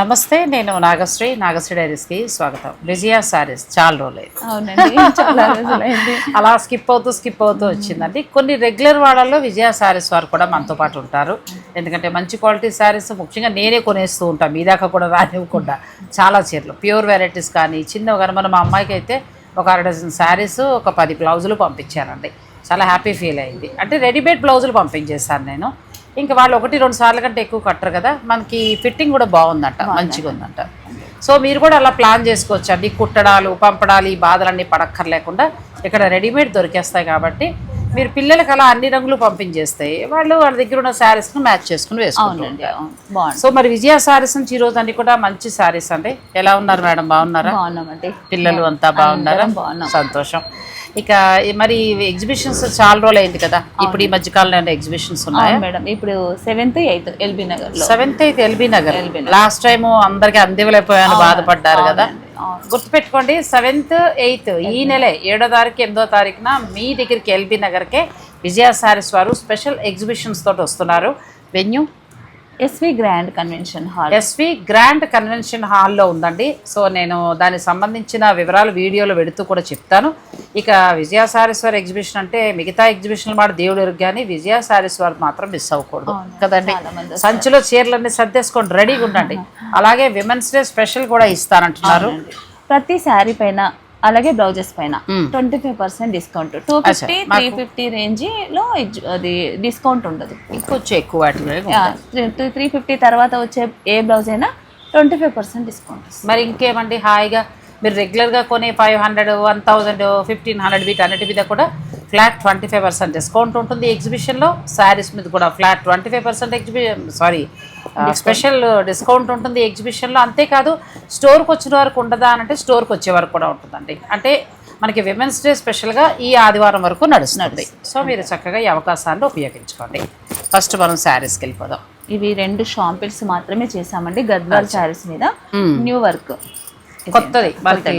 నమస్తే నేను నాగశ్రీ నాగశ్రీ డైరీస్కి స్వాగతం. విజయ సారీస్ చాలా రోజులైంది. అవునండి చాలా రోజులైంది. అలా స్కిప్ అవుతూ స్కిప్ అవుతూ వచ్చిందండి. కొన్ని రెగ్యులర్ వాళ్ళల్లో విజయ సారీస్ వారు కూడా మనతో పాటు ఉంటారు. ఎందుకంటే మంచి క్వాలిటీ శారీస్ ముఖ్యంగా నేనే కొనేస్తూ ఉంటాను మీ దాకా కూడా రానివ్వకుండా. చాలా చీరలు ప్యూర్ వెరైటీస్ కానీ చిన్నవి కానీ. మన మా అమ్మాయికి అయితే ఒక అర డజన్ శారీస్ ఒక పది బ్లౌజులు పంపించానండి చాలా హ్యాపీ ఫీల్ అయింది. అంటే రెడీమేడ్ బ్లౌజులు పంపించేశాను నేను. ఇంకా వాళ్ళు ఒకటి రెండు సార్లు కంటే ఎక్కువ కట్టరు కదా. మనకి ఫిట్టింగ్ కూడా బాగుందంట మంచిగా ఉందంట. సో మీరు కూడా అలా ప్లాన్ చేసుకోవచ్చు అండి. కుట్టడాలు పంపడాలు ఈ బాధలన్నీ పడక్కర్లేకుండా ఇక్కడ రెడీమేడ్ దొరికేస్తాయి కాబట్టి మీరు పిల్లలకి అలా అన్ని రంగులు పంపించేస్తాయి వాళ్ళు వాళ్ళ దగ్గర ఉన్న శారీస్ను మ్యాచ్ చేసుకుని వేసుకుంటారు సో మరి విజయ శారీస్ నుంచి ఈ రోజు అన్ని కూడా మంచి శారీస్ అండి. ఎలా ఉన్నారు మేడం? బాగున్నారా? బాగున్నామండి. పిల్లలు అంతా బాగున్నారా? బాగున్నాం. సంతోషం. ఇక మరి ఎగ్జిబిషన్స్ చాలా రోజులు అయింది కదా ఇప్పుడు ఈ మధ్య కాలంలో ఎగ్జిబిషన్స్ ఉన్నాయా? మేడం. ఇప్పుడు seventh eighth L B Nagar seventh అయితే L B Nagar. Last time అందరికి అందివలేకపోయాను బాధపడ్డారు కదా. గుర్తుపెట్టుకోండి సెవెంత్ ఎయిత్ ఈ నెలే ఏడో తారీఖు ఎనిమిదో తారీఖున మీ దగ్గరికి ఎల్బీ నగర్కే విజయ సారీస్ వారు స్పెషల్ ఎగ్జిబిషన్స్ తోటి వస్తున్నారు. Venue S V grand convention hall S V grand convention హాల్లో ఉందండి. సో నేను దానికి సంబంధించిన వివరాలు వీడియోలో పెడుతూ కూడా చెప్తాను. ఇక విజయ సారీస్ వారి ఎగ్జిబిషన్ అంటే మిగతా ఎగ్జిబిషన్ మాట దేవుడు కానీ విజయ సారీస్ వారు మాత్రం మిస్ అవ్వకూడదు. కదండి? సంచిలో చీరలన్నీ సర్దేసుకోండి రెడీగా ఉండండి. అలాగే విమెన్స్ డే స్పెషల్ కూడా ఇస్తానంటున్నారు. ప్రతి శారీ పైన అలాగే బ్లౌజెస్ పైన. Twenty five percent discount two fifty three fifty రేంజ్లో అది డిస్కౌంట్ ఉండదు. ఎక్కువ వాటి త్రీ ఫిఫ్టీ తర్వాత వచ్చే ఏ బ్లౌజ్ అయినా ట్వంటీ ఫైవ్ పర్సెంట్ డిస్కౌంట్ మరి ఇంకేమండి హాయిగా మీరు రెగ్యులర్గా కొనే five hundred one thousand fifteen hundred వీటన్నిటి మీద కూడా flat twenty five percent discount ఉంటుంది ఎగ్జిబిషన్లో శారీస్ మీద కూడా flat twenty five percent exhibition sorry special discount ఉంటుంది ఎగ్జిబిషన్లో అంతేకాదు స్టోర్కి వచ్చిన వరకు ఉండదా అని అంటే స్టోర్కి వచ్చే వరకు కూడా ఉంటుందండి. అంటే మనకి విమెన్స్ డే స్పెషల్గా ఈ ఆదివారం వరకు నడుస్తుంది. సో మీరు చక్కగా ఈ అవకాశాన్ని ఉపయోగించుకోండి. ఫస్ట్ మనం శారీస్కి వెళ్ళిపోదాం. ఇవి రెండు షాంపిల్స్ మాత్రమే చేసామండి గద్వాల్ శారీస్ మీద న్యూ వర్క్ కొత్తది. మనకి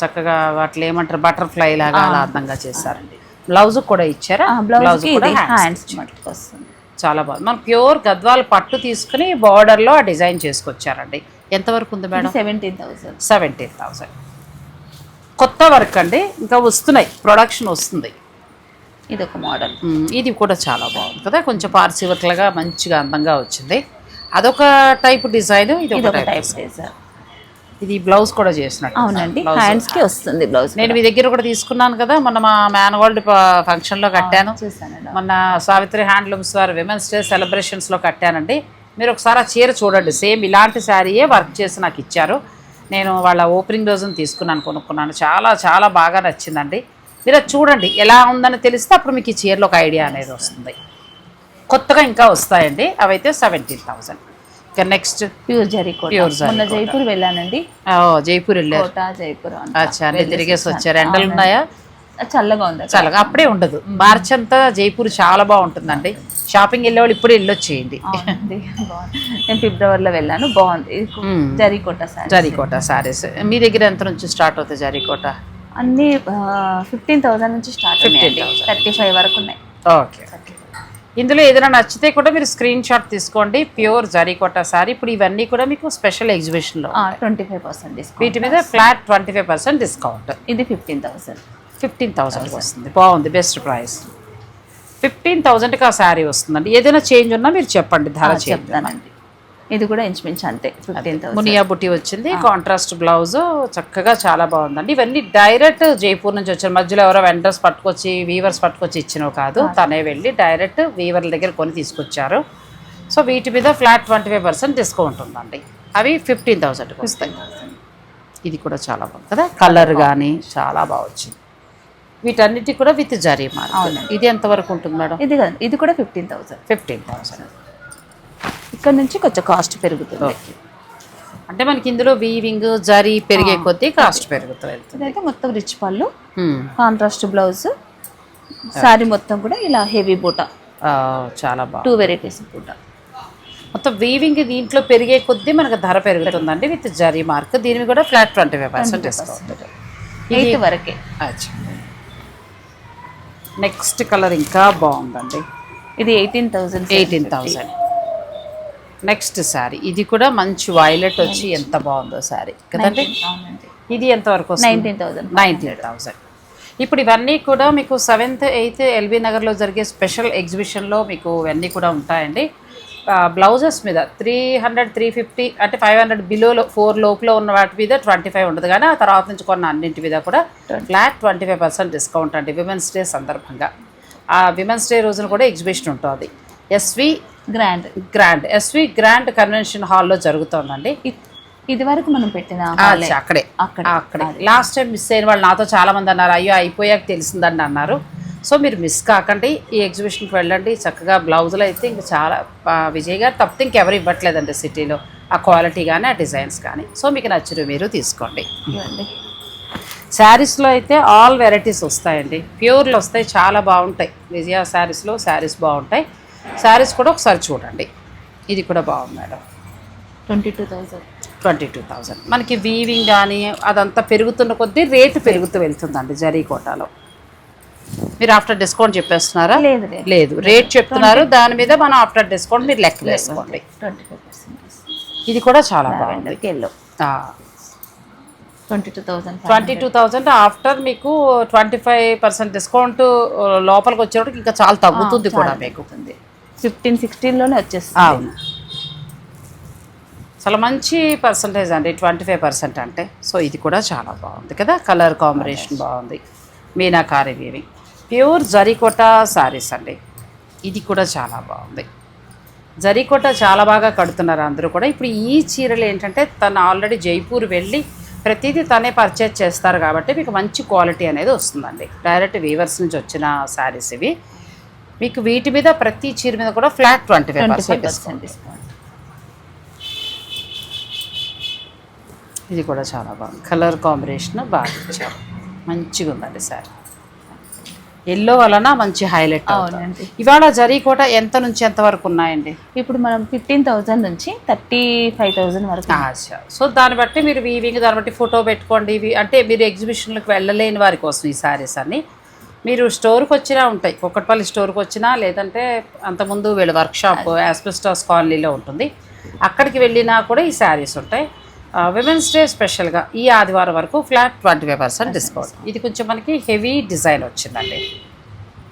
చక్కగా వాటిలో ఏమంటారు? బటర్ఫ్లై లాగా అందంగా చేశారండి. బ్లౌజ్ కూడా ఇచ్చారా? బ్లౌజ్ హ్యాండ్స్ వస్తుంది. చాలా బాగుంది. మనం ప్యూర్ గద్వాల పట్టు తీసుకుని border లో ఆ డిజైన్ చేసుకొచ్చారండి. ఎంతవరకు ఉంది madam? Seventeen thousand. Seventeen thousand. కొత్త వర్క్ అండి. ఇంకా వస్తున్నాయి. ప్రొడక్షన్ వస్తుంది. ఇది ఒక మోడల్. ఇది కూడా చాలా బాగుంది కదా. కొంచెం పార్సీ వర్క్లుగా మంచిగా అందంగా వచ్చింది. అదొక టైప్ డిజైన్ ఇది ఒక టైప్ సార్ ఇది బ్లౌజ్ కూడా చేసినట్టు. అవునండి హ్యాండ్స్కి వస్తుంది బ్లౌజ్ నేను మీ దగ్గర కూడా తీసుకున్నాను కదా మొన్న మా మ్యాన్గోల్డ్ ఫంక్షన్లో కట్టాను. చూసానండి మొన్న సావిత్రి హ్యాండ్లూమ్స్ వారు విమెన్స్ డే సెలబ్రేషన్స్లో కట్టానండి. మీరు ఒకసారి ఆ చీర చూడండి సేమ్ ఇలాంటి శారీయే వర్క్ చేసి నాకు ఇచ్చారు. నేను వాళ్ళ ఓపెనింగ్ రోజున తీసుకున్నాను కొనుక్కున్నాను. చాలా చాలా బాగా నచ్చిందండి. మీరు చూడండి ఎలా ఉందని తెలిస్తే అప్పుడు మీకు ఈ చీరలో ఒక ఐడియా అనేది వస్తుంది. కొత్తగా ఇంకా వస్తాయండి అవైతే సెవెంటీన్ ఇక నెక్స్ట్ ప్యూర్ జరీ జరీ మొన్న జైపూర్ వెళ్ళానండి. జైపూర్ వెళ్ళారు. కోట జైపూర్. అచ్చా అన్ని తిరిగేసి వచ్చారు. ఎండలు ఉన్నాయా? చల్లగా ఉంది. చల్లగా అప్పుడే ఉండదు. మార్చ్ అంతా జైపూర్ చాలా బాగుంటుందండి. షాపింగ్ వెళ్ళేవాళ్ళు ఇప్పుడే వెళ్ళొచ్చేయండి. నేను ఫిబ్రవరిలో వెళ్ళాను. బాగుంది. జరీకోట సార్ జరీకోట సారీస్ మీ దగ్గర ఎంత నుంచి స్టార్ట్ అవుతాయి జరీకోట? అన్ని ఫిఫ్టీన్ థౌసండ్ నుంచి స్టార్ట్ 15,000. థర్టీ ఫైవ్ వరకు ఉన్నాయి. ఓకే. ఇందులో ఏదైనా నచ్చితే కూడా మీరు స్క్రీన్ షాట్ తీసుకోండి. ప్యూర్ జరీకోట సారీ. ఇప్పుడు ఇవన్నీ కూడా మీకు స్పెషల్ ఎగ్జిబిషన్లో ట్వంటీ ఫైవ్ పర్సెంట్ డిస్కౌంట్ వీటి మీద flat twenty five percent discount ఇది ఫిఫ్టీన్ థౌసండ్ ఫిఫ్టీన్ థౌసండ్కి వస్తుంది. బాగుంది. బెస్ట్ ప్రైస్ ఫిఫ్టీన్ థౌసండ్కి ఆ శారీ వస్తుందండి. ఏదైనా చేంజ్ ఉన్నా మీరు చెప్పండి. ధర చెప్తానండి. ఇది కూడా ఇంచుమించు అంతే ఫిఫ్టీన్ థౌసండ్ మునియా బుట్టి వచ్చింది కాంట్రాస్ట్ బ్లౌజ్ చక్కగా చాలా బాగుందండి. ఇవన్నీ డైరెక్ట్ జైపూర్ నుంచి వచ్చారు. మధ్యలో ఎవరో వెండర్స్ పట్టుకొచ్చి వీవర్స్ పట్టుకొచ్చి ఇచ్చినవి కాదు. తనే వెళ్ళి డైరెక్ట్ వీవర్ల దగ్గర కొని తీసుకొచ్చారు. సో వీటి మీద flat twenty five percent discount ఉందండి. అవి ఫిఫ్టీన్ థౌసండ్కి వస్తాయి. ఇది కూడా చాలా బాగుంది కదా? కలర్ కానీ చాలా బాగా వచ్చింది. వీటన్నిటి కూడా విత్ జరీ మార్క్ ఇది ఎంతవరకు ఉంటుంది మేడం? ఇది కాదు ఇది కూడా ఫిఫ్టీన్ థౌసండ్ ఫిఫ్టీన్ థౌసండ్ ఇక్కడ నుంచి కొంచెం కాస్ట్ పెరుగుతుంది. అంటే మనకి ఇందులో వీవింగ్ జరీ పెరిగే కొద్దీ కాస్ట్ పెరుగుతూ వెళ్తుంది. ఇదైతే మొత్తం రిచ్ పళ్ళు. కాంట్రాస్ట్ బ్లౌజ్ శారీ మొత్తం కూడా ఇలా హెవీ బూట. చాలా బాగా టూ వెరైటీస్ బూట. మొత్తం వీవింగ్ దీంట్లో పెరిగే కొద్దీ మనకు ధర పెరుగుతుందండి విత్ జరీ మార్క్. దీని కూడా flat twenty five percent discount eighth వరకే. నెక్స్ట్ కలర్ ఇంకా బాగుందండి. ఇది eighteen thousand eighteen thousand next sari ఇది కూడా మంచి వైలెట్ వచ్చి ఎంత బాగుందో శారీ కదండి? ఇది ఎంత వరకు నైన్టీన్ థౌసండ్ నైన్టీన్ థౌసండ్ ఇప్పుడు ఇవన్నీ కూడా మీకు సెవెంత్ ఎయిత్ ఎల్బీ నగర్లో జరిగే స్పెషల్ ఎగ్జిబిషన్లో మీకు ఇవన్నీ కూడా ఉంటాయండి. బ్లౌజెస్ మీద త్రీ హండ్రెడ్ త్రీ ఫిఫ్టీ అంటే ఫైవ్ హండ్రెడ్ బిలోలో ఫోర్ లోపల ఉన్న వాటి మీద ట్వంటీ ఫైవ్ ఉంటుంది కానీ ఆ తర్వాత నుంచి కొన్న అన్నింటి మీద కూడా flat twenty five percent discount అండి విమెన్స్ డే సందర్భంగా. ఆ విమెన్స్ డే రోజున కూడా ఎగ్జిబిషన్ ఉంటుంది. S V grand grand S V grand convention హాల్లో జరుగుతుందండి. ఇది వరకు మనం పెట్టిన అక్కడే. అక్కడ. అక్కడే. లాస్ట్ టైం మిస్ అయిన వాళ్ళు నాతో చాలా మంది అన్నారు అయ్యో అయిపోయాక తెలిసిందని అన్నారు. సో మీరు మిస్ కాకండి ఈ ఎగ్జిబిషన్కి వెళ్ళండి. చక్కగా బ్లౌజులు అయితే ఇంకా చాలా విజయ్ గారు తప్పితే ఇంకెవరు ఇవ్వట్లేదండి సిటీలో. ఆ క్వాలిటీ కానీ ఆ డిజైన్స్ కానీ సో మీకు నచ్చినవి మీరు తీసుకోండి. శారీస్లో అయితే ఆల్ వెరైటీస్ వస్తాయండి. ప్యూర్లు వస్తాయి చాలా బాగుంటాయి. విజయ శారీస్లో శారీస్ బాగుంటాయి. శారీస్ కూడా ఒకసారి చూడండి. ఇది కూడా బాగుంది madam. Twenty two thousand twenty two thousand. మనకి వీవింగ్ కానీ అదంతా పెరుగుతున్న కొద్దీ రేటు పెరుగుతూ వెళ్తుందండి జరీ కోటాలో మీరు ఆఫ్టర్ డిస్కౌంట్ చెప్పేస్తున్నారా? లేదు లేదు. రేట్ చెప్తున్నారు. దాని మీద మనం ఆఫ్టర్ డిస్కౌంట్ మీరు లెక్క వేసుకోండి. ఇది కూడా చాలా బాగుంది. Twenty two thousand twenty two thousand after మీకు ట్వంటీ ఫైవ్ పర్సెంట్ డిస్కౌంట్ లోపలికి వచ్చేటప్పుడు ఇంకా చాలా తగ్గుతుంది కూడా మీకు. ఫిఫ్టీన్ సిక్స్టీన్లోనే వచ్చేస్తుంది. అవును. చాలా మంచి పర్సంటేజ్ అండి. ట్వంటీ ఫైవ్ పర్సెంట్ అంటే. సో ఇది కూడా చాలా బాగుంది కదా. కలర్ కాంబినేషన్ బాగుంది. మీనాకారి వీవింగ్ ప్యూర్ జరీకోట శారీస్ అండి. ఇది కూడా చాలా బాగుంది. జరీకోట చాలా బాగా కడుతున్నారు అందరూ కూడా. ఇప్పుడు ఈ చీరలు ఏంటంటే తను ఆల్రెడీ జైపూర్ వెళ్ళి ప్రతిదీ తనే పర్చేజ్ చేస్తారు కాబట్టి మీకు మంచి క్వాలిటీ అనేది వస్తుందండి. డైరెక్ట్ వీవర్స్ నుంచి వచ్చిన శారీస్ ఇవి. మీకు వీటి మీద ప్రతి చీర మీద కూడా flat twenty five percent discount ఇది కూడా చాలా బాగుంది. కలర్ కాంబినేషన్ బాగా ఇచ్చారు. మంచిగా ఉందండి సార్. ఎల్లో వలన మంచి హైలైట్ అవునండి. ఇవాళ జరీకోట ఎంత నుంచి ఎంత వరకు ఉన్నాయండి? ఇప్పుడు మనం ఫిఫ్టీన్ థౌసండ్ నుంచి థర్టీ ఫైవ్ థౌసండ్ వరకు ఆశ. సో దాన్ని బట్టి మీరు వీవింగ్ దాన్ని బట్టి ఫోటో పెట్టుకోండి. ఇవి అంటే మీరు ఎగ్జిబిషన్లకు వెళ్ళలేని వారి కోసం ఈ శారీస్ అన్ని. మీరు స్టోర్కి వచ్చినా ఉంటాయి. కుక్కట్పల్లి స్టోర్కి వచ్చినా లేదంటే అంతకుముందు వీళ్ళ వర్క్షాప్ యాస్పెస్టాస్ కాలనీలో ఉంటుంది. అక్కడికి వెళ్ళినా కూడా ఈ శారీస్ ఉంటాయి. విమెన్స్ డే స్పెషల్గా ఈ ఆదివారం వరకు flat twenty five percent discount ఇది కొంచెం మనకి హెవీ డిజైన్ వచ్చిందండి.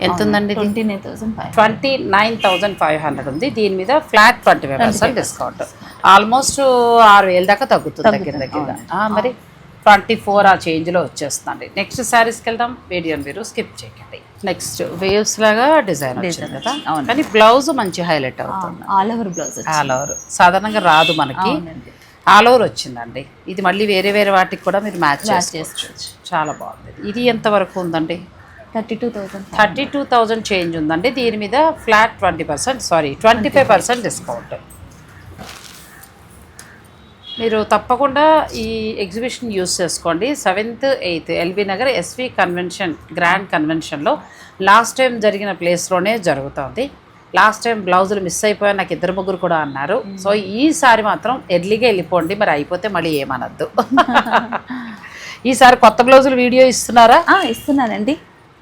ఎంత ఉందండి twenty nine thousand five twenty nine thousand five hundred ఉంది. దీని మీద flat twenty five percent discount almost ఆరు వేల దాకా తగ్గుతుంది దగ్గర దగ్గర మరి ట్వంటీ ఫోర్ ఆ చేంజ్లో వచ్చేస్తుందండి నెక్స్ట్ శారీస్కి వెళ్దాం. వీడియోని మీరు స్కిప్ చేయకండి. నెక్స్ట్ వేవ్స్ లాగా డిజైన్ వచ్చింది కదా? అవును. కానీ బ్లౌజ్ మంచి హైలైట్ అవుతుంది. All over blouse all over. సాధారణంగా రాదు మనకి. ఆల్ ఓవర్ వచ్చిందండి. ఇది మళ్ళీ వేరే వేరే వాటికి కూడా మీరు మ్యాచ్ చేసుకోవచ్చు. చాలా బాగుంది. ఇది ఎంత వరకు ఉందండి? Thirty two thousand thirty two thousand change ఉందండి. దీని మీద flat twenty percent sorry twenty five percent discount. మీరు తప్పకుండా ఈ ఎగ్జిబిషన్ యూస్ చేసుకోండి. Seventh eighth L B Nagar S V convention grand కన్వెన్షన్లో last time జరిగిన ప్లేస్లోనే జరుగుతుంది. లాస్ట్ టైం బ్లౌజులు మిస్ అయిపోయా నాకు ఇద్దరు ముగ్గురు కూడా అన్నారు. సో ఈసారి మాత్రం ఎర్లీగా వెళ్ళిపోండి. మరి అయిపోతే మళ్ళీ ఏమనద్దు. ఈసారి కొత్త బ్లౌజులు వీడియో ఇస్తున్నారా? ఇస్తున్నానండి.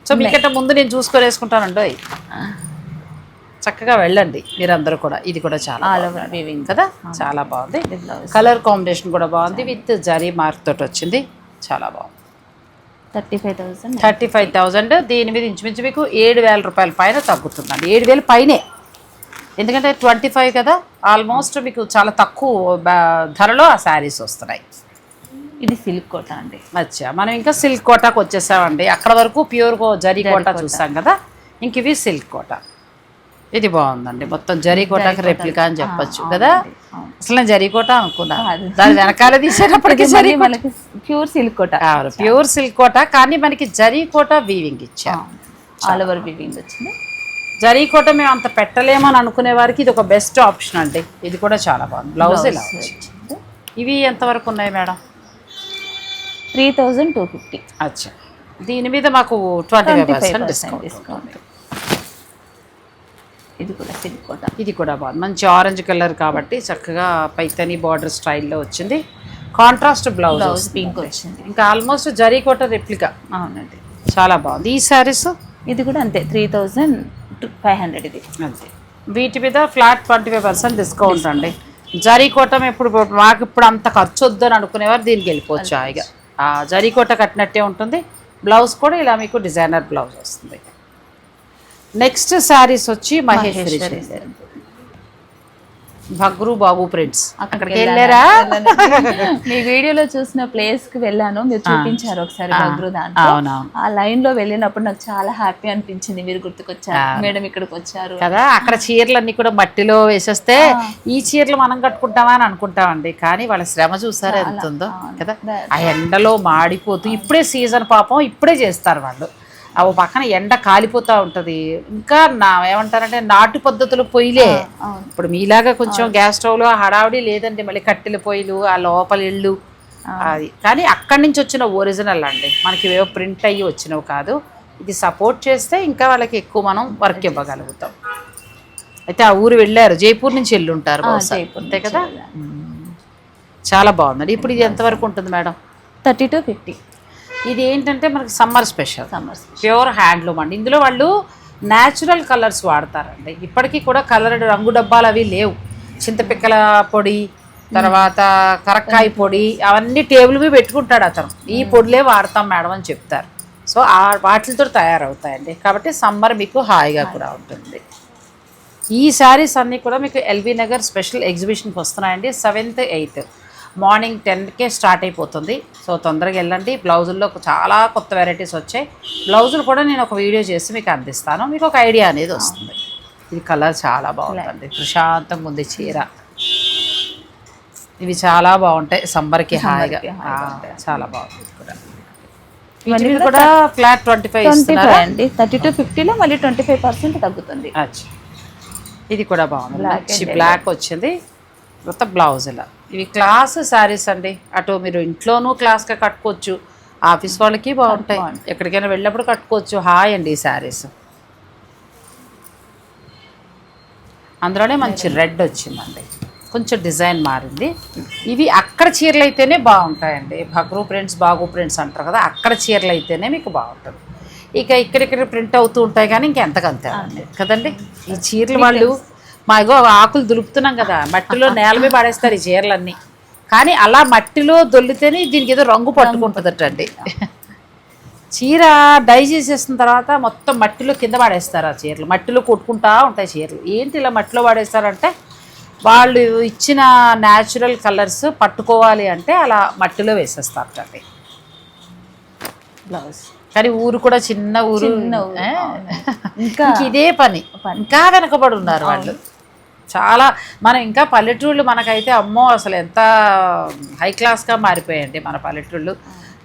సో మీకంటే ముందు నేను చూసుకొని వేసుకుంటానండి. చక్కగా వెళ్ళండి మీరందరూ కూడా. ఇది కూడా చాలా వీవింగ్ కదా? చాలా బాగుంది. కలర్ కాంబినేషన్ కూడా బాగుంది విత్ జరీ మార్క్ తోటి వచ్చింది. చాలా బాగుంది. Thirty five thousand thirty five thousand. దీని మీద ఇంచుమించు మీకు ఏడు వేల రూపాయల పైన తగ్గుతుందండి. ఏడు వేల పైనే. ఎందుకంటే ట్వంటీ ఫైవ్ కదా ఆల్మోస్ట్ మీకు చాలా తక్కువ ధరలో ఆ శారీస్ వస్తున్నాయి. ఇది సిల్క్ కోట అండి. అచ్చా. మనం ఇంకా సిల్క్ కోటాకు వచ్చేసామండి. అక్కడ వరకు ప్యూర్ జరీ కోట చూసాం కదా. ఇంక ఇవి సిల్క్ కోట. ఇది బాగుందండి. మొత్తం జరీ కోటకి రెప్లికా అని చెప్పొచ్చు కదా. అసలు నేను జరీ కోట అనుకున్నా. దాని వెనకాల తీసేటప్పటికి జరీ మనకి pure silk kota. Pure silk kota. కానీ మనకి జరీ కోట వీవింగ్ ఇచ్చారు ఆల్ ఓవర్ వీవింగ్ వచ్చింది. జరీ కోట మేము అంత పెట్టలేమని అనుకునే వారికి ఇది ఒక బెస్ట్ ఆప్షన్ అండి. ఇది కూడా చాలా బాగుంది. బ్లౌజ్ ఇలా. ఇవి ఎంతవరకు ఉన్నాయి madam? Three thousand two fifty అచ్చా. దీని మీద మాకు twenty five percent discount discount discount ఇది కూడా సిల్క్ కోట. ఇది కూడా బాగుంది. మంచి ఆరెంజ్ కలర్ కాబట్టి చక్కగా పైతని బార్డర్ స్టైల్లో వచ్చింది. కాంట్రాస్ట్ బ్లౌజ్ బ్లౌజ్ పింక్ వచ్చింది. ఇంకా ఆల్మోస్ట్ జరీ కోట రెప్లికా అవునండి. చాలా బాగుంది. ఈ శారీస్ ఇది కూడా అంతే త్రీ థౌజండ్ ఫైవ్ హండ్రెడ్ ఇది. అంతే. వీటి మీద flat twenty five percent discount అండి జరీకోటం ఇప్పుడు మాకు ఇప్పుడు అంత ఖర్చు వద్దని అనుకునేవారు దీనికి వెళ్ళిపోవచ్చు హాయిగా జరీకోట కట్టినట్టే ఉంటుంది. బ్లౌజ్ కూడా ఇలా మీకు డిజైనర్ బ్లౌజ్ వస్తుంది. నెక్స్ట్ శారీస్ వచ్చి మహేశ్వరి. భగ్రు బాబు ప్రింట్స్. అక్కడికి వెళ్ళారా? మీ వీడియోలో చూసిన ప్లేస్కి వెళ్ళాను. మీరు చూపించారు ఒకసారి బగ్రు దాంట్లో. ఆ లైన్లో వెళ్ళినప్పుడు నాకు చాలా హ్యాపీ అనిపించింది. మీరు గుర్తుకొచ్చారు. మేడం ఇక్కడికి వచ్చారు. కదా అక్కడ చీరలన్నీ కూడా మట్టిలో వేసేస్తే ఈ చీరలు మనం కట్టుకుంటామా అని అనుకుంటామండి. కానీ వాళ్ళ శ్రమ చూసారా ఎంత ఉందో కదా? ఆ ఎండలో మాడిపోతూ ఇప్పుడే సీజన్ పాపం ఇప్పుడే చేస్తారు వాళ్ళు. ఆ ఓ పక్కన ఎండ కాలిపోతూ ఉంటుంది. ఇంకా నా ఏమంటారంటే నాటు పద్ధతులు పొయ్యిలే. ఇప్పుడు మీలాగా కొంచెం గ్యాస్ స్టవ్లో హడావుడి లేదండి మళ్ళీ కట్టెల పొయ్యిలు ఆ లోపల ఇళ్ళు అది. కానీ అక్కడి నుంచి వచ్చిన ఒరిజినల్ అండి. మనకి ఏవో ప్రింట్ అయ్యి వచ్చినవి కాదు. ఇది సపోర్ట్ చేస్తే ఇంకా వాళ్ళకి ఎక్కువ మనం వర్క్ ఇవ్వగలుగుతాం. అయితే ఆ ఊరు వెళ్ళారు. జైపూర్ నుంచి వెళ్ళి ఉంటారు అంతే కదా? చాలా బాగుందండి. ఇప్పుడు ఇది ఎంతవరకు ఉంటుంది మేడం? Thirty to fifty. ఇది ఏంటంటే మనకి summer special. Summers pure handloom అండి. ఇందులో వాళ్ళు న్యాచురల్ కలర్స్ వాడతారండి. ఇప్పటికీ కూడా కలర్ రంగు డబ్బాలు అవి లేవు. చింతపిక్కల పొడి తర్వాత కరక్కాయ పొడి అవన్నీ టేబుల్ మీద పెట్టుకుంటాడు అతను. ఈ పొడిలే వాడతాం మేడం అని చెప్తారు. సో ఆ వాటితో తయారవుతాయండి. కాబట్టి సమ్మర్ మీకు హాయిగా కూడా ఉంటుంది. ఈ శారీస్ అన్నీ కూడా మీకు ఎల్బీ నగర్ స్పెషల్ ఎగ్జిబిషన్కి వస్తున్నాయండి. Seventh eighth. మార్నింగ్ టెన్కే స్టార్ట్ అయిపోతుంది. సో తొందరగా వెళ్ళండి. బ్లౌజుల్లో చాలా కొత్త వెరైటీస్ వచ్చాయి. బ్లౌజులు కూడా నేను ఒక వీడియో చేసి మీకు అందిస్తాను. మీకు ఒక ఐడియా అనేది వస్తుంది. ఇది కలర్ చాలా బాగుంటుంది. ప్రశాంతంగా ఉంది చీర. ఇవి చాలా బాగుంటాయి. సమ్మర్కి హాయిగా. చాలా బాగుంది ఇది కూడా మీద కూడా ఫ్లాట్ ట్వంటీ ఫైవ్ ట్వంటీ ఇస్తున్నారా? ఫైవ్ అండి థర్టీ టు ఫిఫ్టీలో మళ్ళీ ట్వంటీ ఫైవ్ పర్సెంట్ తగ్గుతుంది ఇది కూడా బాగుంది. బ్లాక్ వచ్చింది. మొత్తం బ్లౌజ్ ఇలా ఇవి క్లాస్ శారీస్ అండి. అటు మీరు ఇంట్లోనూ క్లాస్గా కట్టుకోవచ్చు. ఆఫీస్ వాళ్ళకి బాగుంటాయి. ఎక్కడికైనా వెళ్ళినప్పుడు కట్టుకోవచ్చు. హాయ్ అండి ఈ శారీస్. అందులోనే మంచి రెడ్ వచ్చిందండి. కొంచెం డిజైన్ మారింది. ఇవి అక్కడ చీరలు అయితేనే బాగుంటాయండి. భగ్రు ప్రింట్స్ బాగు ప్రింట్స్ అంటారు కదా అక్కడ చీరలు అయితేనే మీకు బాగుంటుంది. ఇక ఇక్కడిక్కడ ప్రింట్ అవుతూ ఉంటాయి కానీ ఇంకెంతకంతే అండి. కదండి? ఈ చీరలు వాళ్ళు మా ఇగో ఆకులు దులుపుతున్నాం కదా మట్టిలో నేల మీద పడేస్తారు ఈ చీరలన్నీ. కానీ అలా మట్టిలో దొల్లితేనే దీనికి ఏదో రంగు పట్టుకుంటుందటండి. చీర డై చేసేసిన తర్వాత మొత్తం మట్టిలో కింద పడేస్తారు ఆ చీరలు. మట్టిలో కొట్టుకుంటా ఉంటాయి చీరలు. ఏంటి ఇలా మట్టిలో పడేస్తారంటే వాళ్ళు ఇచ్చిన న్యాచురల్ కలర్స్ పట్టుకోవాలి అంటే అలా మట్టిలో వేసేస్తారటండి. బ్లౌజ్ కానీ ఊరు కూడా చిన్న ఊరు ఇంక ఇదే పని. ఇంకా వెనకబడి ఉన్నారు వాళ్ళు. చాలా మనం ఇంకా పల్లెటూళ్ళు మనకైతే అమ్మో అసలు ఎంత హై క్లాస్గా మారిపోయాయండి మన పల్లెటూళ్ళు.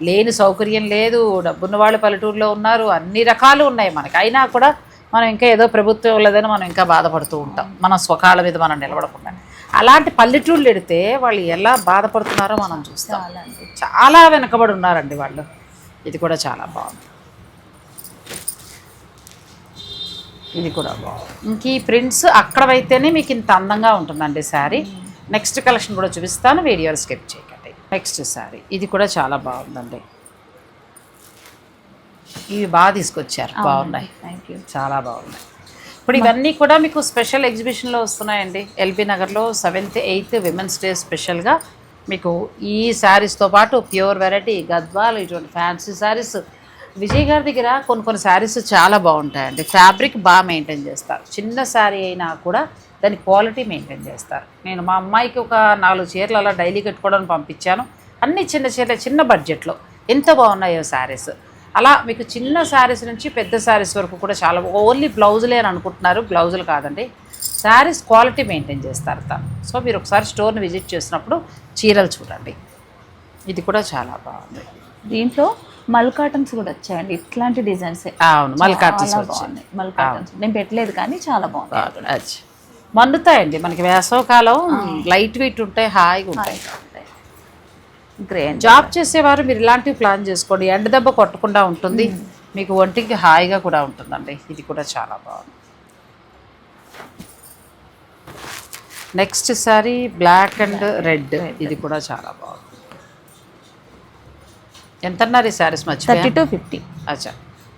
లేని సౌకర్యం లేదు డబ్బున్న వాళ్ళు పల్లెటూరులో ఉన్నారు అన్ని రకాలు ఉన్నాయి మనకి. అయినా కూడా మనం ఇంకా ఏదో ప్రభుత్వం లేదని మనం ఇంకా బాధపడుతూ ఉంటాం. మన స్వకాల మీద మనం నిలబడకుండా. అలాంటి పల్లెటూళ్ళు ఎడితే వాళ్ళు ఎలా బాధపడుతున్నారో మనం చూస్తాం. చాలా వెనకబడి ఉన్నారండి వాళ్ళు. ఇది కూడా చాలా బాగుంది. ఇది కూడా బాగుంది ఇంక ఈ ప్రింట్స్ అక్కడవైతేనే మీకు ఇంత అందంగా ఉంటుందండి శారీ. నెక్స్ట్ కలెక్షన్ కూడా చూపిస్తాను వీడియోలు స్కిప్ చేయకండి. నెక్స్ట్ శారీ ఇది కూడా చాలా బాగుందండి. ఇవి బాగా తీసుకొచ్చారు బాగున్నాయి. థ్యాంక్ యూ చాలా బాగున్నాయి. ఇప్పుడు ఇవన్నీ కూడా మీకు స్పెషల్ ఎగ్జిబిషన్లో వస్తున్నాయండి. ఎల్బీ నగర్లో సెవెంత్ ఎయిత్ విమెన్స్ డే స్పెషల్గా మీకు ఈ శారీస్తో పాటు ప్యూర్ వెరైటీ గద్వాలు ఇటువంటి ఫ్యాన్సీ శారీస్ విజయ్ గారి దగ్గర కొన్ని కొన్ని శారీస్ చాలా బాగుంటాయండి. ఫ్యాబ్రిక్ బాగా మెయింటైన్ చేస్తారు. చిన్న శారీ అయినా కూడా దాని క్వాలిటీ మెయింటైన్ చేస్తారు. నేను మా అమ్మాయికి ఒక నాలుగు చీరలు అలా డైలీ కట్టుకోవడానికి పంపించాను. అన్ని చిన్న చీరలు చిన్న బడ్జెట్లో ఎంత బాగున్నాయో శారీస్. అలా మీకు చిన్న శారీస్ నుంచి పెద్ద శారీస్ వరకు కూడా చాలా ఓన్లీ బ్లౌజులే అని అనుకుంటున్నారు. బ్లౌజులు కాదండి. శారీస్ క్వాలిటీ మెయింటైన్ చేస్తారు తను సో మీరు ఒకసారి స్టోర్ని విజిట్ చేసినప్పుడు చీరలు చూడండి. ఇది కూడా చాలా బాగుంది. దీంట్లో మల్ కాటన్స్ కూడా వచ్చాయండి. ఇట్లాంటి డిజైన్స్ అవును మళ్ళీ కట్టిస్ బాగున్నాయి. మల్ కాటన్స్ నేను పెట్టలేదు కానీ చాలా బాగుంది మండుతాయండి. మనకి వేసవకాలం లైట్ వెయిట్ ఉంటాయి హాయిగా ఉంటాయి. గ్రే జాబ్ చేసేవారు మీరు ఇలాంటివి ప్లాన్ చేసుకోండి. ఎండ దెబ్బ కొట్టకుండా ఉంటుంది. మీకు ఒంటికి హాయిగా కూడా ఉంటుందండి. ఇది కూడా చాలా బాగుంది. Next sari black and red. ఇది కూడా చాలా బాగుంది. ఎంత అన్నారు ఈ శారీస్ మర్చిపోయా థర్టీ టు ఫిఫ్టీ. అచ్చా.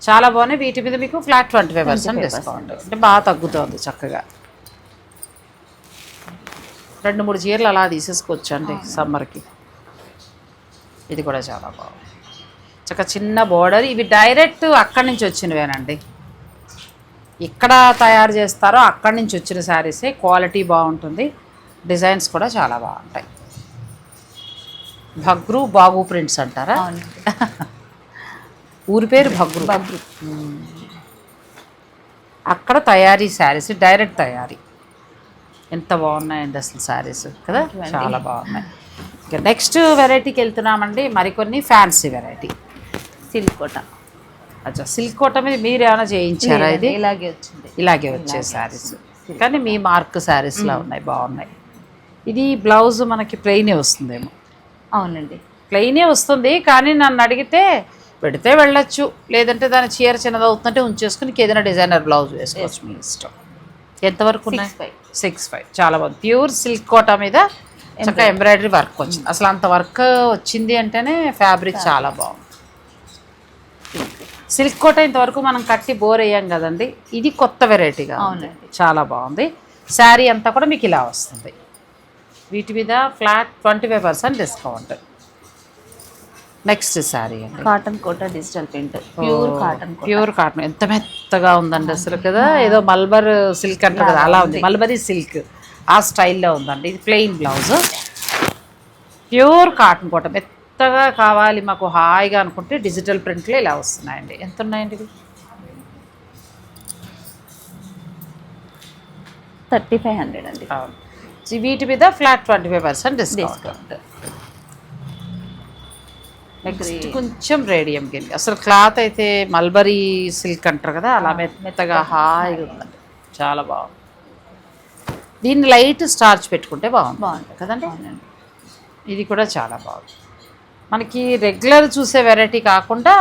చాలా బాగున్నాయి. వీటి మీద మీకు flat twenty five percent discount అంటే బాగా తగ్గుతుంది చక్కగా. రెండు మూడు చీరలు అలా తీసేసుకోవచ్చు అండి సమ్మర్కి. ఇది కూడా చాలా బాగుంది. చక్క చిన్న బోర్డర్ ఇవి డైరెక్ట్ అక్కడి నుంచి వచ్చినవేనండి. ఇక్కడ తయారు చేస్తారో అక్కడి నుంచి వచ్చిన శారీసే. క్వాలిటీ బాగుంటుంది. డిజైన్స్ కూడా చాలా బాగుంటాయి. భగ్రు బాగు ప్రింట్స్ అంటారా? ఊరి పేరు భగ్రు. బబ్రు అక్కడ తయారీ శారీస్ డైరెక్ట్ తయారీ. ఎంత బాగున్నాయండి అసలు శారీస్ కదా? చాలా బాగున్నాయి. ఇంకా నెక్స్ట్ వెరైటీకి వెళ్తున్నామండి మరికొన్ని ఫ్యాన్సీ వెరైటీ. సిల్క్ కోట. అచ్చా సిల్క్ కోట మీద మీరు ఏమైనా చేయించారా ఇది? ఇలాగే వచ్చింది. ఇలాగే వచ్చే శారీస్. కానీ మీ మార్క్ శారీస్లా ఉన్నాయి బాగున్నాయి. ఇది బ్లౌజ్ మనకి ప్లెయినే వస్తుందేమో. అవునండి. ప్లెయినే వస్తుంది. కానీ నన్ను అడిగితే పెడితే వెళ్ళొచ్చు. లేదంటే దాని చీర చిన్నది అవుతుందంటే ఉంచేసుకుని ఏదైనా డిజైనర్ బ్లౌజ్ వేసుకోవచ్చు మీ ఇష్టం. ఎంతవరకు ఉన్నాయి? Five. సిక్స్ ఫైవ్ చాలా బాగుంది. ప్యూర్ సిల్క్ కోటా మీద చక్కగా ఎంబ్రాయిడరీ వర్క్ వచ్చింది. అసలు అంత వర్క్ వచ్చింది అంటేనే ఫ్యాబ్రిక్ చాలా బాగుంది. సిల్క్ కోట ఇంతవరకు మనం కట్టి బోర్ అయ్యాం కదండి. ఇది కొత్త వెరైటీగా ఉంది. అవునండి. చాలా బాగుంది. శారీ అంతా కూడా మీకు ఇలా వస్తుంది. వీటి మీద flat twenty five percent discount. Next sari అండి. Cotton kota digital print. Pure cotton kota. Pure cotton. ఎంత మెత్తగా ఉందండి అసలు కదా. ఏదో మల్బర్ సిల్క్ అంటారు కదా అలా ఉంది. మల్బరీ సిల్క్ ఆ స్టైల్లో ఉందండి. ఇది plain blouse. Pure cotton kota. మెత్తగా కావాలి మాకు హాయిగా అనుకుంటే డిజిటల్ ప్రింట్లో ఇలా వస్తున్నాయండి. ఎంత ఉన్నాయండి ఇవి? థర్టీ ఫైవ్ హండ్రెడ్ అండి. వీటి మీద flat twenty five percent discount next కొంచెం రేడియం గిల్లి అసలు క్లాత్ అయితే మల్బరీ సిల్క్ అంటారు కదా అలా మెత్తగా హాయిగా ఉందండి. చాలా బాగుంది. దీన్ని లైట్ స్టార్చ్ పెట్టుకుంటే బాగుంది. బాగుంటుంది. కదండి? ఇది కూడా చాలా బాగుంది. మనకి రెగ్యులర్ చూసే వెరైటీ కాకుండా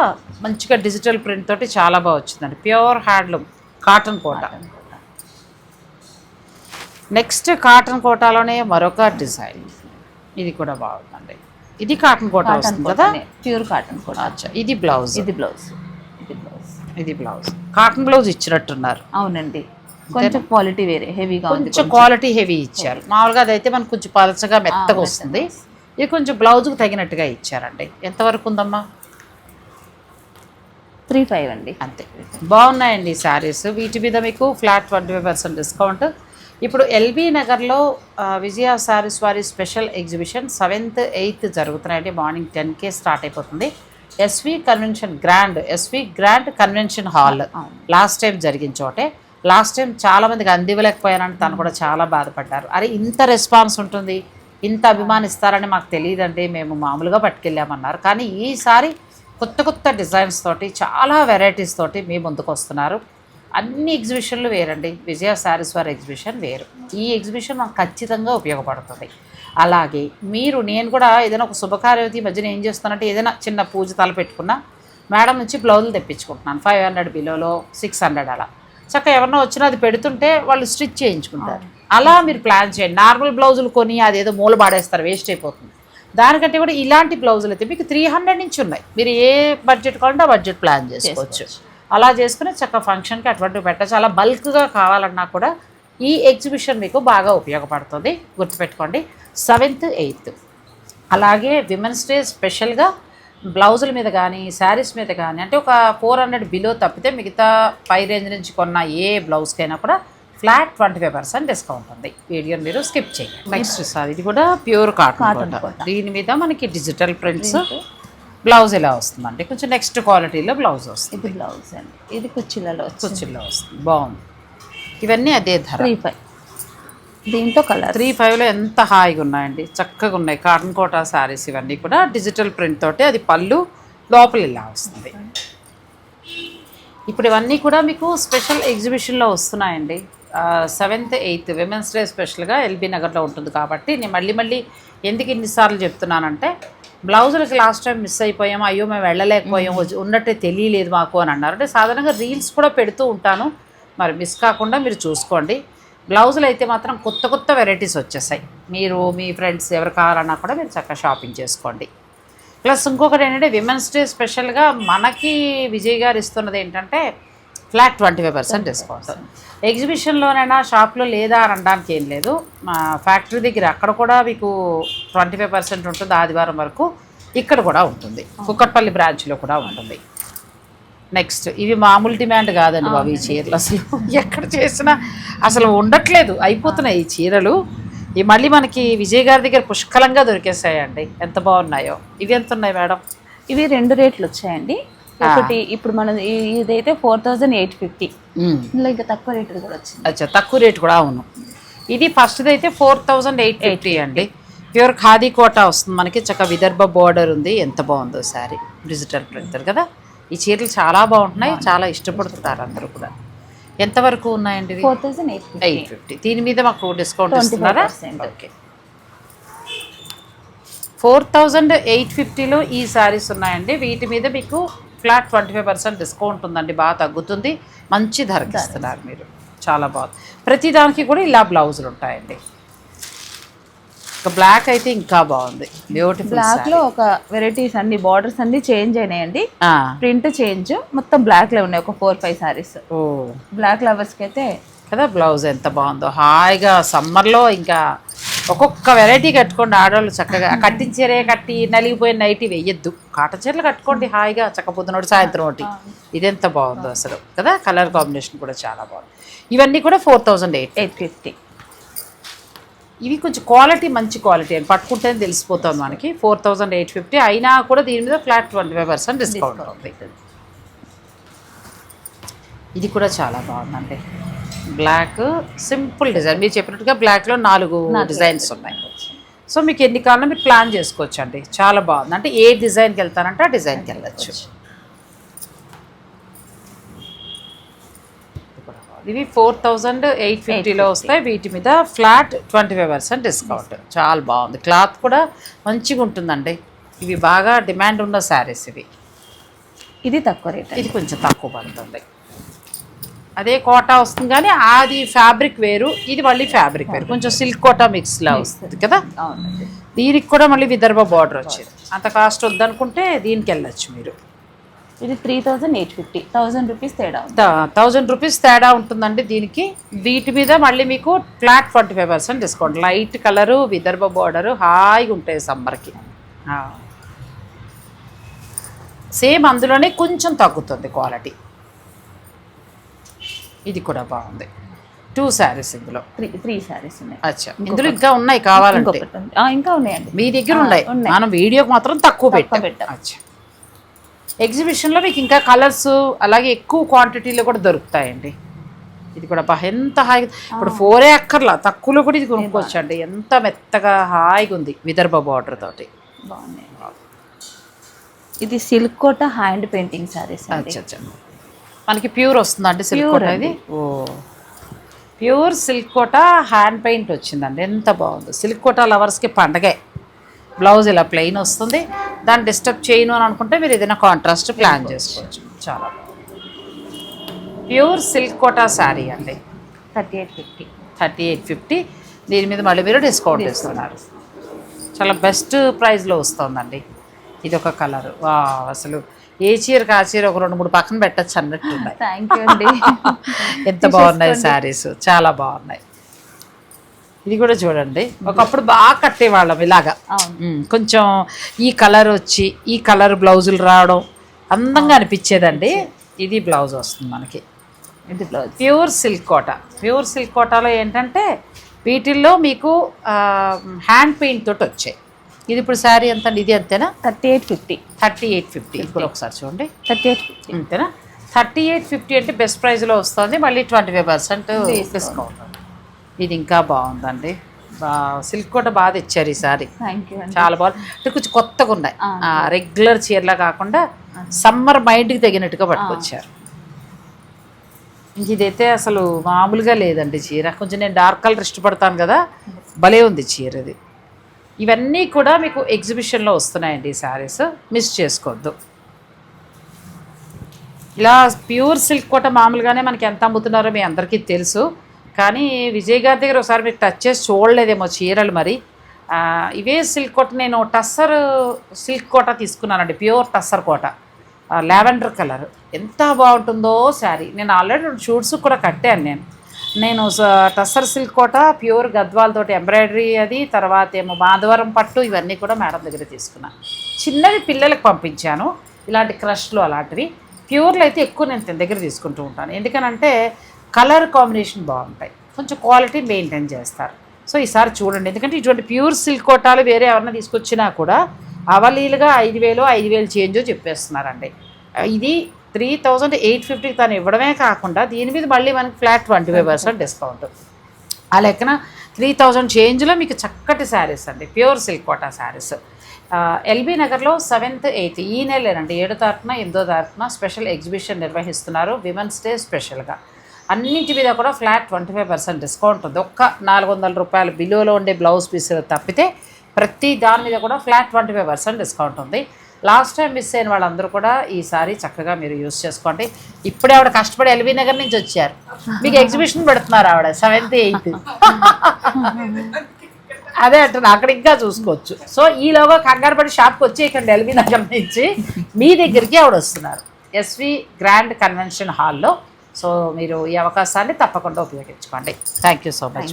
మంచిగా డిజిటల్ ప్రింట్ తోటి చాలా బాగా వచ్చిందండి. Pure handloom cotton kota. Next cotton కోటాలోనే మరొక డిజైన్. ఇది కూడా బాగుందండి. ఇది కాటన్ కోట వస్తుంది కదా? Pure cotton kota. అచ్చా ఇది బ్లౌజ్. ఇది బ్లౌజ్ ఇది బ్లౌజ్. ఇది బ్లౌజ్. Cotton blouse ఇచ్చినట్టున్నారు. అవునండి. కొంచెం క్వాలిటీ వేరే హెవీగా ఉంది కొంచెం క్వాలిటీ హెవీ ఇచ్చారు. మామూలుగా అదైతే మనకు కొంచెం పలచగా మెత్తగా వస్తుంది. ఇది కొంచెం బ్లౌజ్కి తగినట్టుగా ఇచ్చారండి. ఎంతవరకు ఉందమ్మా? త్రీ ఫైవ్ అండి. అంతే. బాగున్నాయండి ఈ శారీస్. వీటి మీద మీకు flat twenty five percent discount. ఇప్పుడు ఎల్బీ నగర్లో విజయ శారీస్ వారి స్పెషల్ ఎగ్జిబిషన్ సెవెంత్ ఎయిత్ జరుగుతున్నాయండి. మార్నింగ్ టెన్కే స్టార్ట్ అయిపోతుంది. S V convention grand S V grand convention hall last time జరిగిన చోటే. లాస్ట్ టైం చాలామందికి అందివ్వలేకపోయానని తను కూడా చాలా బాధపడ్డారు. అరే ఇంత రెస్పాన్స్ ఉంటుంది. ఇంత అభిమానిస్తారని మాకు తెలియదండి. మేము మామూలుగా పట్టుకెళ్ళామన్నారు. కానీ ఈసారి కొత్త కొత్త డిజైన్స్ తోటి చాలా వెరైటీస్ తోటి మీ ముందుకు వస్తున్నారు. అన్ని ఎగ్జిబిషన్లు వేరండి. విజయ శారీస్ వారి ఎగ్జిబిషన్ వేరు. ఈ ఎగ్జిబిషన్ మనకు ఖచ్చితంగా ఉపయోగపడుతుంది. అలాగే మీరు నేను కూడా ఏదైనా ఒక శుభకార్యవతి మధ్యన ఏం చేస్తానంటే ఏదైనా చిన్న పూజ తల పెట్టుకున్నా మేడం నుంచి బ్లౌజులు తెప్పించుకుంటున్నాను. ఫైవ్ హండ్రెడ్ బిలోలో సిక్స్ హండ్రెడ్ అలా. చక్కగా ఎవరన్నా వచ్చినా అది పెడుతుంటే వాళ్ళు స్టిచ్ చేయించుకుంటారు. అలా మీరు ప్లాన్ చేయండి. నార్మల్ బ్లౌజులు కొని అదేదో మూల పాడేస్తారు వేస్ట్ అయిపోతుంది. దానికంటే కూడా ఇలాంటి బ్లౌజులు అయితే మీకు త్రీ హండ్రెడ్ నుంచి ఉన్నాయి. మీరు ఏ బడ్జెట్ కావాలంటే ఆ బడ్జెట్ ప్లాన్ చేసుకోవచ్చు. అలా చేసుకుని చక్కగా ఫంక్షన్కి అటువంటివి పెట్టచ్చు అలా బల్క్గా కావాలన్నా కూడా ఈ ఎగ్జిబిషన్ మీకు బాగా ఉపయోగపడుతుంది. గుర్తుపెట్టుకోండి. సెవెంత్ ఎయిత్ అలాగే విమెన్స్ డే స్పెషల్గా బ్లౌజుల మీద కానీ శారీస్ మీద కానీ అంటే ఒక ఫోర్ హండ్రెడ్ బిలో తప్పితే మిగతా పై రేంజ్ నుంచి కొన్న ఏ బ్లౌజ్కైనా కూడా flat twenty five percent discount ఉంది. వీడియోని మీరు స్కిప్ చేయండి. నెక్స్ట్ సార్ ఇది కూడా ప్యూర్ కాటన్. దీని మీద మనకి డిజిటల్ ప్రింట్స్ బ్లౌజ్ ఇలా వస్తుందండి? కొంచెం నెక్స్ట్ క్వాలిటీలో బ్లౌజ్ వస్తుంది. ఇది బ్లౌజ్ అండి. ఇది కుర్చీలలో కుర్చీలో వస్తుంది. బాగుంది. ఇవన్నీ అదే ధర. Three five. దీంట్లో కలర్ త్రీ ఫైవ్లో ఎంత హాయిగా ఉన్నాయండి. చక్కగా ఉన్నాయి. కాటన్ కోటా శారీస్ ఇవన్నీ కూడా డిజిటల్ ప్రింట్ తోటి అది పళ్ళు లోపల ఇలా వస్తుంది. ఇప్పుడు ఇవన్నీ కూడా మీకు స్పెషల్ ఎగ్జిబిషన్లో వస్తున్నాయండి. సెవెంత్ ఎయిత్ విమెన్స్ డే స్పెషల్గా ఎల్బీ నగర్లో ఉంటుంది కాబట్టి నేను మళ్ళీ మళ్ళీ ఎందుకు ఇన్నిసార్లు చెప్తున్నానంటే బ్లౌజులకి లాస్ట్ టైం మిస్ అయిపోయాం అయ్యో మేము వెళ్ళలేకపోయాం. ఉన్నట్టే తెలియలేదు మాకు అని అన్నారు. అంటే సాధారణంగా రీల్స్ కూడా పెడుతూ ఉంటాను. మరి మిస్ కాకుండా మీరు చూసుకోండి. బ్లౌజులు అయితే మాత్రం కొత్త కొత్త వెరైటీస్ వచ్చేసాయి. మీరు మీ ఫ్రెండ్స్ ఎవరు కావాలన్నా కూడా మీరు చక్కగా షాపింగ్ చేసుకోండి. ప్లస్ ఇంకొకటి ఏంటంటే విమెన్స్ డే స్పెషల్గా మనకి విజయ్ గారు ఇస్తున్నది ఏంటంటే flat twenty five percent discount ఎగ్జిబిషన్లోనైనా షాప్లో లేదా అని అనడానికి ఏం లేదు. మా ఫ్యాక్టరీ దగ్గర అక్కడ కూడా మీకు ట్వంటీ ఫైవ్ పర్సెంట్ ఉంటుంది ఆదివారం వరకు. ఇక్కడ కూడా ఉంటుంది. కుక్కట్పల్లి బ్రాంచ్లో కూడా ఉంటుంది. నెక్స్ట్ ఇవి మామూలు డిమాండ్ కాదండి బాబు ఈ చీరలు అసలు. ఎక్కడ చేసినా అసలు ఉండట్లేదు. అయిపోతున్నాయి ఈ చీరలు. ఈ మళ్ళీ మనకి విజయ్ గారి దగ్గర పుష్కలంగా దొరికేసాయండి. ఎంత బాగున్నాయో. ఇవి ఎంత ఉన్నాయి మేడం? ఇవి రెండు రేట్లు వచ్చాయండి. ఒకటి ఇప్పుడు మనం ఇదైతే ఫోర్ థౌజండ్ ఎయిట్ ఫిఫ్టీ. ఇందులో ఇంకా తక్కువ రేటు కూడా వచ్చింది. అచ్చా తక్కువ రేట్ కూడా అవును. ఇది ఫస్ట్ది అయితే ఫోర్ థౌజండ్ ఎయిట్ ఫిఫ్టీ అండి. ప్యూర్ ఖాదీ కోటా వస్తుంది మనకి. చక్క విదర్భ బోర్డర్ ఉంది. ఎంత బాగుందో శారీ. డిజిటల్ ప్రింటర్ కదా. ఈ చీరలు చాలా బాగుంటున్నాయి. చాలా ఇష్టపడుతున్నారు అందరూ కూడా. ఎంతవరకు ఉన్నాయండి ఇవి? Four thousand eight eight fifty. దీని మీద మాకు డిస్కౌంట్ ఇస్తున్నారా? ఓకే. ఫోర్ థౌజండ్ ఎయిట్ ఫిఫ్టీలో ఈ శారీస్ ఉన్నాయండి. వీటి మీద మీకు flat twenty five percent discount ఉందండి బాగా తగ్గుతుంది. మంచి ధరకి ఇస్తున్నారు మీరు. చాలా బాగుంది. ప్రతి దానికి కూడా ఇలా బ్లౌజులు ఉంటాయండి. ఇక బ్లాక్ అయితే ఇంకా బాగుంది. బ్యూటిఫుల్ బ్లాక్లో ఒక వెరైటీస్ అన్ని బార్డర్స్ అన్ని చేంజ్ అయినాయండి. ప్రింట్ చేంజ్ మొత్తం బ్లాక్లో ఉన్నాయి ఒక ఫోర్ ఫైవ్ సారీస్ ఓ. బ్లాక్ లవర్స్కి అయితే కదా బ్లౌజ్ ఎంత బాగుందో. హాయిగా సమ్మర్లో ఇంకా ఒక్కొక్క వెరైటీ కట్టుకోండి ఆడవాళ్ళు చక్కగా. కట్టించరే కట్టి నలిగిపోయిన నైటీ వెయ్యొద్దు కాటన్ చీరలు కట్టుకోండి హాయిగా చక్క పొద్దునోటి సాయంత్రం ఒకటి. ఇదెంత బాగుందో అసలు కదా? కలర్ కాంబినేషన్ కూడా చాలా బాగుంది. ఇవన్నీ కూడా four thousand eight eight fifty ఇవి కొంచెం క్వాలిటీ మంచి క్వాలిటీ అని పట్టుకుంటేనే తెలిసిపోతుంది మనకి. ఫోర్ థౌజండ్ ఎయిట్ ఫిఫ్టీ అయినా కూడా దీని మీద flat twenty five percent discount ఉంది. ఇది కూడా చాలా బాగుందండి. Black simple design. మీరు చెప్పినట్టుగా బ్లాక్లో నాలుగు డిజైన్స్ ఉన్నాయి. సో మీకు ఎన్ని కావాలో మీరు ప్లాన్ చేసుకోవచ్చు అండి చాలా బాగుంది. అంటే ఏ డిజైన్కి వెళ్తానంటే ఆ డిజైన్కి వెళ్ళచ్చు. ఇవి ఫోర్ థౌజండ్ ఎయిట్ ఫిఫ్టీలో వస్తాయి. వీటి మీద flat twenty five percent discount. చాలా బాగుంది. క్లాత్ కూడా మంచిగా ఉంటుందండి. ఇవి బాగా డిమాండ్ ఉన్న శారీస్ ఇవి. ఇది తక్కువ రేట్ ఇది కొంచెం తక్కువ పడుతుంది. అదే కోటా వస్తుంది కానీ అది ఫ్యాబ్రిక్ వేరు ఇది మళ్ళీ ఫ్యాబ్రిక్ వేరు. కొంచెం సిల్క్ కోటా మిక్స్లా వస్తుంది కదా? దీనికి కూడా మళ్ళీ విదర్భ బార్డర్ వచ్చింది. అంత కాస్ట్ వద్దనుకుంటే దీనికి వెళ్ళచ్చు మీరు. ఇది three thousand eight fifty thousand rupees తేడా థౌజండ్ రూపీస్ తేడా ఉంటుందండి దీనికి. వీటి మీద మళ్ళీ మీకు flat forty five percent discount light colour Vidarbha border హాయిగా ఉంటాయి సమ్మర్కి సేమ్ అందులోనే కొంచెం తగ్గుతుంది క్వాలిటీ ఇది కూడా బాగుంది. టూ శారీస్ ఇందులో. త్రీ త్రీ సారీస్ ఉన్నాయి. అచ్చా. ఇందులో ఇంకా ఉన్నాయి కావాలంటే. ఇంకా ఉన్నాయండి. మీ దగ్గర ఉన్నాయి. మనం వీడియోకి మాత్రం తక్కువ పెట్టాం. అచ్చా. ఎగ్జిబిషన్లో మీకు ఇంకా కలర్స్ అలాగే ఎక్కువ క్వాంటిటీలో కూడా దొరుకుతాయండి. ఇది కూడా బా ఎంత హాయిగా ఇప్పుడు ఫోరే అక్కర్లా. తక్కువలో కూడా ఇది కొనుక్కోవచ్చు అండి ఎంత మెత్తగా హాయిగా ఉంది విదర్భ బార్డర్ తోటి. బాగున్నాయి ఇది silk Kota hand painting saris అచ్చా మనకి ప్యూర్ వస్తుందండి సిల్క్ కోట ఇది. ఓ. Pure silk Kota hand paint వచ్చిందండి. ఎంత బాగుంది. సిల్క్ కోట లవర్స్కి పండగే. బ్లౌజ్ ఇలా ప్లెయిన్ వస్తుంది. దాన్ని డిస్టర్బ్ చేయను అని అనుకుంటే మీరు ఏదైనా కాంట్రాస్ట్ ప్లాన్ చేసుకోవచ్చు. చాలా ప్యూర్ సిల్క్ కోటా శారీ అండి. Thirty eight fifty. Thirty eight fifty. దీని మీద మళ్ళీ మీరు డిస్కౌంట్ ఇస్తున్నారు. చాలా బెస్ట్ ప్రైస్లో వస్తుందండి. ఇది ఒక కలర్ అసలు ఏ చీరకు ఆ చీర ఒక రెండు మూడు పక్కన పెట్టచ్చు అన్నట్టు థ్యాంక్ యూ అండి. ఎంత బాగున్నాయి శారీస్ చాలా బాగున్నాయి. ఇది కూడా చూడండి. ఒకప్పుడు బాగా కట్టేవాళ్ళం ఇలాగా. కొంచెం ఈ కలర్ వచ్చి ఈ కలర్ బ్లౌజులు రావడం అందంగా అనిపించేదండి. ఇది బ్లౌజ్ వస్తుంది మనకి. ఇది blouse. Pure silk Kota. Pure silk కోటాలో ఏంటంటే వీటిల్లో మీకు హ్యాండ్ పెయింట్ తోటి వచ్చాయి. ఇది ఇప్పుడు శారీ ఎంత? ఇది అంతేనా thirty eight fifty. Thirty eight fifty. ఇది కూడా ఒకసారి చూడండి. Thirty eight fifty. అంతేనా? థర్టీ ఎయిట్ ఫిఫ్టీ అంటే బెస్ట్ ప్రైస్లో వస్తుంది మళ్ళీ ట్వంటీ ఫైవ్ పర్సెంట్ డిస్కౌంట్ ఇది ఇంకా బాగుందండి. సిల్క్ కోట బాగా తెచ్చారు ఈసారి థ్యాంక్ యూ అండి. చాలా బాగుంది. అంటే కొంచెం కొత్తగా ఉన్నాయి. రెగ్యులర్ చీరలా కాకుండా సమ్మర్ మైండ్కి తగినట్టుగా పట్టుకొచ్చారు. ఇదైతే అసలు మామూలుగా లేదండి చీర. కొంచెం నేను డార్క్ కలర్ ఇష్టపడతాను కదా. భలే ఉంది చీర ఇది. ఇవన్నీ కూడా మీకు ఎగ్జిబిషన్లో వస్తున్నాయండి ఈ శారీస్. మిస్ చేసుకోవద్దు. ఇలా ప్యూర్ సిల్క్ కోట మామూలుగానే మనకి ఎంత అమ్ముతున్నారో మీ అందరికీ తెలుసు. కానీ విజయ్ గారి దగ్గర ఒకసారి మీరు టచ్ చేసి చూడలేదేమో చీరలు మరి. ఇవే సిల్క్ కోట నేను టస్సర్ సిల్క్ కోట తీసుకున్నానండి. Pure tussar Kota. Lavender colour. ఎంత బాగుంటుందో శారీ. నేను ఆల్రెడీ రెండు షూట్స్ కూడా కట్టాను నేను. నేను స- టస్సర్ సిల్క్ కోట ప్యూర్ గద్వాలతోటి ఎంబ్రాయిడరీ అది తర్వాత ఏమో మాధవరం పట్టు ఇవన్నీ కూడా మేడం దగ్గర తీసుకున్నాను చిన్నవి పిల్లలకు పంపించాను ఇలాంటి క్రష్లు అలాంటివి. ప్యూర్లు అయితే ఎక్కువ నేను తన దగ్గర తీసుకుంటూ ఉంటాను. ఎందుకనంటే కలర్ కాంబినేషన్ బాగుంటాయి. కొంచెం క్వాలిటీ మెయింటైన్ చేస్తారు. సో ఈసారి చూడండి. ఎందుకంటే ఇటువంటి ప్యూర్ సిల్క్ కోటాలు వేరే ఎవరైనా తీసుకొచ్చినా కూడా అవలీలుగా ఐదు వేలు ఐదు వేలు చేంజో చెప్పేస్తున్నారండి. ఇది త్రీ థౌజండ్ ఎయిట్ ఫిఫ్టీకి తను ఇవ్వడమే కాకుండా దీని మీద మళ్ళీ మనకి flat twenty five percent discount. ఆ లెక్కన త్రీ థౌజండ్ చేంజ్లో మీకు చక్కటి శారీస్ అండి. Pure silk Kota saris. LB నగర్లో సెవెంత్ ఎయిత్ ఈ నెలేనండి. ఏడో తారీఖున ఎనిమిదో తారీఖున స్పెషల్ ఎగ్జిబిషన్ నిర్వహిస్తున్నారు. విమెన్స్ డే స్పెషల్గా. అన్నింటి మీద కూడా flat twenty five percent discount ఉంది. ఒక్క నాలుగు వందల రూపాయలు బిలోలో ఉండే బ్లౌజ్ పీస్ తప్పితే ప్రతి దాని మీద కూడా flat twenty five percent discount ఉంది. లాస్ట్ టైం మిస్ అయిన వాళ్ళందరూ కూడా ఈసారి చక్కగా మీరు యూస్ చేసుకోండి. ఇప్పుడే ఆవిడ కష్టపడి ఎల్వి నగర్ నుంచి వచ్చారు. మీకు ఎగ్జిబిషన్ పెడుతున్నారు ఆవిడ సెవెంత్ ఎయిత్ అదే అంటున్నా అక్కడ ఇంకా చూసుకోవచ్చు. సో ఈలోగా కంగారు పడి షాప్కి వచ్చి ఇక్కడ ఎల్వి నగర్ నుంచి. మీ దగ్గరికి ఆవిడ వస్తున్నారు. ఎస్వి గ్రాండ్ కన్వెన్షన్ హాల్లో సో మీరు ఈ అవకాశాన్ని తప్పకుండా ఉపయోగించుకోండి. Thank you so much